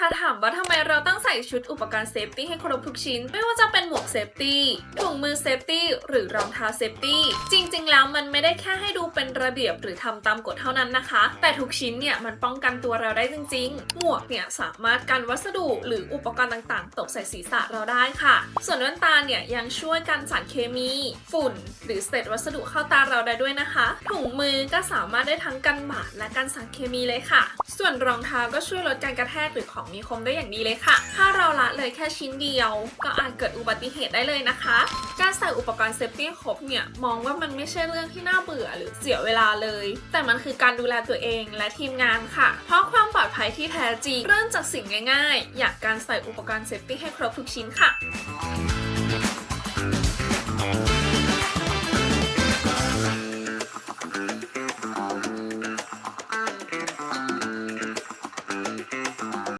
ถ้าถามว่าทำไมเราต้องใส่ชุดอุปกรณ์เซฟตี้ให้ครบทุกชิ้น ไม่ว่าจะเป็นหมวกเซฟตี้ถุงมือเซฟตี้หรือรองเท้าเซฟตี้จริง ๆ แล้วมันไม่ได้แค่ให้ดูเป็นระเบียบหรือทำตามกฎเท่านั้นนะคะ แต่ทุกชิ้นเนี่ยมันป้องกันตัวเราได้จริง ๆ หมวกเนี่ยสามารถกันวัสดุหรืออุปกรณ์ต่างๆ ตกใส่ศีรษะเราได้ค่ะ ส่วนแว่นตาเนี่ยยังช่วยกันสารเคมี ฝุ่น หรือเศษวัสดุเข้าตาเราได้ด้วยนะคะถุงมือก็สามารถได้ทั้งกันบาดและกันสารเคมีเลยค่ะ ส่วนรองเท้าก็ช่วยลดการกระแทกหรือของมีคมได้อย่างดีเลยค่ะ ถ้าเราละเลยแค่ชิ้นเดียว ก็อาจเกิดอุบัติเหตุได้เลยนะคะ การใส่อุปกรณ์เซฟตี้ครบเนี่ยมองว่ามันไม่ใช่เรื่องที่น่าเบื่อหรือเสียเวลาเลย แต่มันคือการดูแลตัวเองและทีมงานค่ะ เพราะความปลอดภัยที่แท้จริงเริ่มจากสิ่งง่ายๆ อย่างการใส่อุปกรณ์เซฟตี้ให้ครบทุกชิ้นค่ะ